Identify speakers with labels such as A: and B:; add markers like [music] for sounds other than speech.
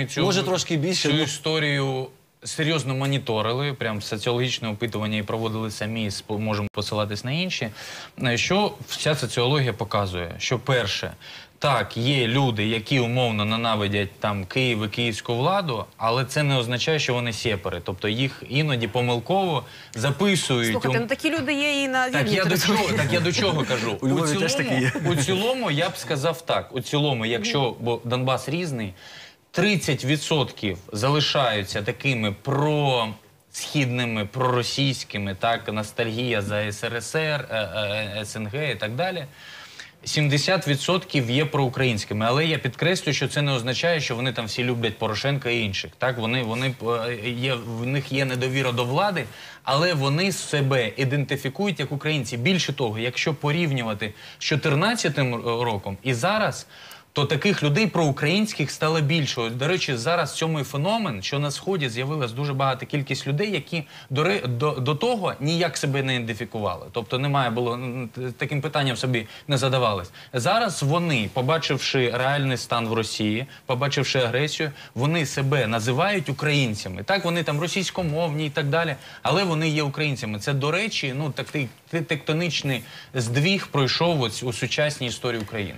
A: ми цю,
B: Може, трошки більше,
A: цю
B: ну.
A: історію серйозно моніторили, прям соціологічне опитування і проводили самі, можемо посилатись на інші. Е, Що вся соціологія показує? Що перше, так, є люди, які умовно ненавидять там Київ і київську владу, але це не означає, що вони сєпари. Тобто їх іноді помилково записують.
C: Слухайте, ну такі люди є і на
A: так я до чого, так я до чого [laughs] кажу.
B: У Львові теж такі є.
A: у цілому я б сказав так. У цілому, якщо бо Донбас різний, 30% залишаються такими про. Східними, проросійськими, так, ностальгія за СРСР, е, е, СНГ і так далі. 70% є проукраїнськими, але я підкреслюю, що це не означає, що вони там всі люблять Порошенка і інших. Так, вони, вони е, є, в них є недовіра до влади, але вони себе ідентифікують як українці. Більше того, якщо порівнювати з 2014 роком і зараз. То таких людей проукраїнських стало більше. До речі, зараз цьому феномен, що на сході з'явилась дуже багата кількість людей, які до, до, до того ніяк себе не ідентифікували. Тобто немає було таким питанням собі не задавались. Зараз вони, побачивши реальний стан в Росії, побачивши агресію, вони себе називають українцями. Так, вони там російськомовні і так далі, але вони є українцями. Це, до речі, ну такий тектонічний здвіг пройшов ось у сучасній історії України.